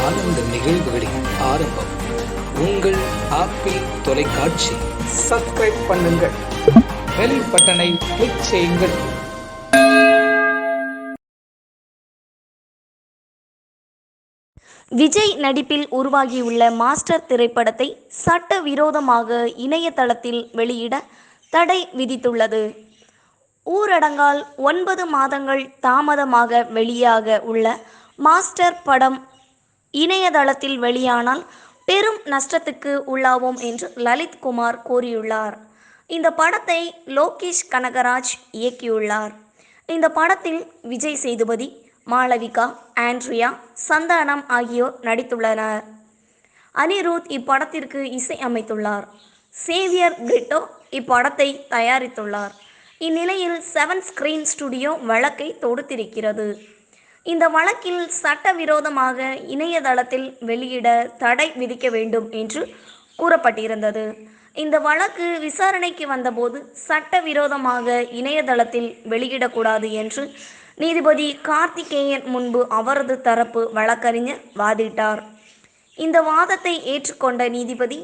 ஆனந்த நிகழ்வுகளின் ஆரம்பம். உங்கள் ஆப்பிள் தொலைக்காட்சி. சப்ஸ்கிரைப் பண்ணுங்கள். பெல் பட்டனை கிளிக் செய்யுங்கள். விஜய் நடிப்பில் உருவாகியுள்ள மாஸ்டர் திரைப்படத்தை சட்டவிரோதமாக இணையதளத்தில் வெளியிட தடை விதித்துள்ளது. ஊரடங்கால் ஒன்பது மாதங்கள் தாமதமாக வெளியாக உள்ள மாஸ்டர் படம் இணையதளத்தில் வெளியானால் பெரும் நஷ்டத்துக்கு உள்ளாவோம் என்று லலித் குமார் கூறியுள்ளார். இந்த படத்தை லோகேஷ் கனகராஜ் இயக்கியுள்ளார். இந்த படத்தில் விஜய் சேதுபதி மாளவிகா ஆண்ட்ரியா சந்தானம் ஆகியோர் நடித்துள்ளனர். அனிருத் இப்படத்திற்கு இசை அமைத்துள்ளார். சேவியர் பிரிட்டோ இப்படத்தை தயாரித்துள்ளார். இந்நிலையில் செவன் ஸ்கிரீன் ஸ்டுடியோ வழக்கை தொடுத்திருக்கிறது. இந்த வழக்கில் சட்டவிரோதமாக இணையதளத்தில் வெளியிட தடை விதிக்க வேண்டும் என்று கூறப்பட்டிருந்தது. இந்த வழக்கு விசாரணைக்கு வந்தபோது சட்டவிரோதமாக இணையதளத்தில் வெளியிடக்கூடாது என்று நீதிபதி கார்த்திகேயன் முன்பு அவரது தரப்பு வழக்கறிஞர் வாதிட்டார். இந்த வாதத்தை ஏற்றுக்கொண்ட நீதிபதி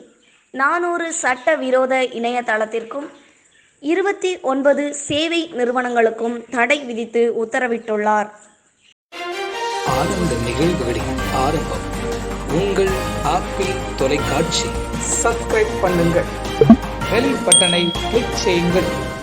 நானூறு சட்டவிரோத இணையதளத்திற்கும் இருபத்தி ஒன்பது சேவை நிறுவனங்களுக்கும் தடை விதித்து உத்தரவிட்டுள்ளார். ஆனந்த நிகழ்வுகளின் ஆரம்பம். உங்கள் ஆப்பிள் தொலைக்காட்சி. சப்ஸ்கிரைப் பண்ணுங்கள். பெல் பட்டனை கிளிக் செய்யுங்கள்.